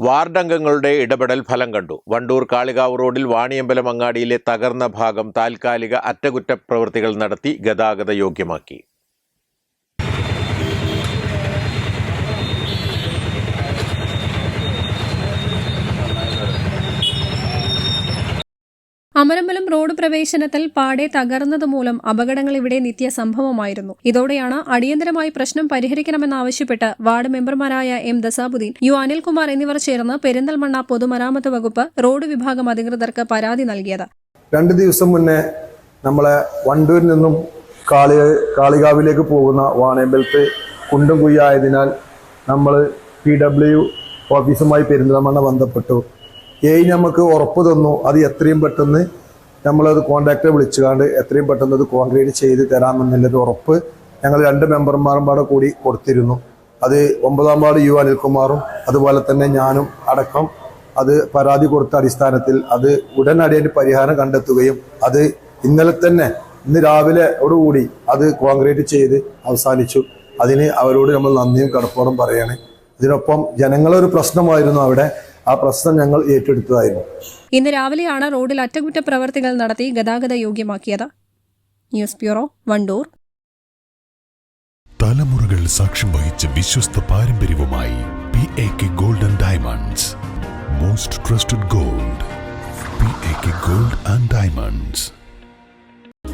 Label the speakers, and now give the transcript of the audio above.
Speaker 1: വാർഡംഗങ്ങളുടെ ഇടപെടൽ ഫലം കണ്ടു. വണ്ടൂർ കാളികാവ് റോഡിൽ വാണിയമ്പലം അങ്ങാടിയിലെ തകർന്ന ഭാഗം താൽക്കാലിക അറ്റകുറ്റപ്രവൃത്തികൾ നടത്തി ഗതാഗത യോഗ്യമാക്കി.
Speaker 2: അമരമ്പലം റോഡ് പ്രവേശനത്തിൽ പാടെ തകർന്നത് മൂലം അപകടങ്ങൾ ഇവിടെ നിത്യ സംഭവമായിരുന്നു. ഇതോടെയാണ് അടിയന്തരമായി പ്രശ്നം പരിഹരിക്കണമെന്നാവശ്യപ്പെട്ട് വാർഡ് മെമ്പർമാരായ എം ദസാബുദ്ദീൻ യു അനിൽകുമാർ എന്നിവർ ചേർന്ന് പെരിന്തൽമണ്ണ പൊതുമരാമത്ത് വകുപ്പ് റോഡ് വിഭാഗം അധികൃതർക്ക് പരാതി നൽകിയത്.
Speaker 3: രണ്ട് ദിവസം മുന്നേ നമ്മളെ വണ്ടൂരിൽ നിന്നും കാളി കാളികാവിലേക്ക് പോകുന്ന വാണയമ്പലത്ത് കുണ്ടും കുയ്യായതിനാൽ നമ്മൾ പി ഡബ്ല്യു ഓഫീസുമായി പെരിന്തൽമണ്ണ ബന്ധപ്പെട്ടു. ഏയ് നമുക്ക് ഉറപ്പ് തന്നു. അത് എത്രയും പെട്ടെന്ന് നമ്മളത് കോൺട്രാക്ടറെ വിളിച്ചുകൊണ്ട് എത്രയും പെട്ടെന്ന് അത് കോൺക്രീറ്റ് ചെയ്ത് തരാമെന്നുള്ളൊരു ഉറപ്പ് ഞങ്ങൾ രണ്ട് മെമ്പർമാരും പാടെ കൂടി കൊടുത്തിരുന്നു. അത് ഒമ്പതാം വാർഡ് യു അനിൽകുമാറും അതുപോലെ തന്നെ ഞാനും അടക്കം അത് പരാതി കൊടുത്ത അടിസ്ഥാനത്തിൽ അത് ഉടനടി അതിന് പരിഹാരം കണ്ടെത്തുകയും അത് ഇന്നലെ തന്നെ ഇന്ന് രാവിലെയോടുകൂടി അത് കോൺക്രീറ്റ് ചെയ്ത് അവസാനിച്ചു. അതിന് അവരോട് നമ്മൾ നന്ദിയും കടപ്പാടും പറയാണ്. ഇതിനൊപ്പം ജനങ്ങളൊരു പ്രശ്നമായിരുന്നു അവിടെ. ആ പ്രശ്നം ഞങ്ങൾ ഏറ്റെടുത്തതായിരുന്നു.
Speaker 2: ഇന്ന് രാവിലെയാണ് റോഡിൽ അറ്റകുറ്റപ്രവർത്തികൾ നടത്തി ഗതാഗത യോഗ്യമാക്കിയത്. News bureau Wandoor.
Speaker 4: തലമുറകൾ സാക്ഷ്യം വഹിച്ച വിശ്വസ്ത പാരമ്പര്യവുമായി P A K golden diamonds most trusted gold P A K gold and diamonds